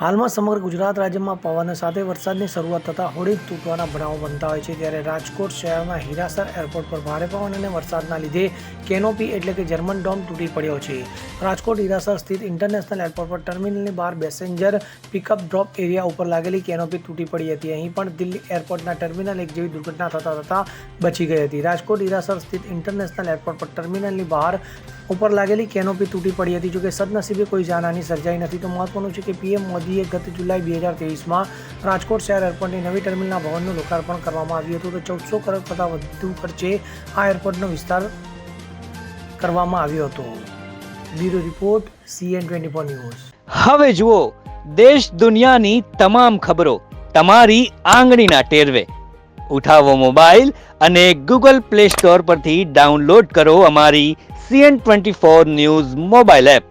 હાલમાં સમગ્ર ગુજરાત રાજ્યમાં પવન સાથે વરસાદની શરૂઆત થતાં હોડી તૂટવાના બનાવો બનતા હોય છે ત્યારે રાજકોટ શહેરના હીરાસર એરપોર્ટ પર ભારે પવન અને વરસાદના લીધે કેનોપી એટલે કે જર્મન ડોમ તૂટી પડ્યો છે. રાજકોટ હીરાસર સ્થિત ઇન્ટરનેશનલ એરપોર્ટ પર ટર્મિનલની બહાર પેસેન્જર પિકઅપ ડ્રોપ એરિયા ઉપર લાગેલી કેનોપી તૂટી પડી હતી. અહીં પણ દિલ્હી એરપોર્ટના ટર્મિનલ એક જેવી દુર્ઘટના થતા થતા બચી ગઈ હતી. રાજકોટ હીરાસર સ્થિત ઇન્ટરનેશનલ એરપોર્ટ પર ટર્મિનલની બહાર ઉપર લાગેલી કેનોપી તૂટી પડી હતી. જોકે સદનસીબે કોઈ જાનહાની સર્જાઈ નથી, તો મહત્વનું છે કે પીએમ મોદીએ ગત જુલાઈ બે હજાર તેવીસમાં રાજકોટ શહેર એરપોર્ટની નવી ટર્મિનલના ભવનનું લોકાર્પણ કરવામાં આવ્યું હતું. તો ચૌદસો કરોડ કરતાં વધુ ખર્ચે આ એરપોર્ટનો વિસ્તાર કરવામાં આવ્યો હતો. Bureau report, CN twenty four news. હવે જુઓ, દેશ દુનિયાની તમામ ખબરો તમારી આંગળીના ટેરવે. ઉઠાવો મોબાઈલ અને ગૂગલ પ્લે સ્ટોર પરથી ડાઉનલોડ કરો અમારી CN twenty four news mobile app.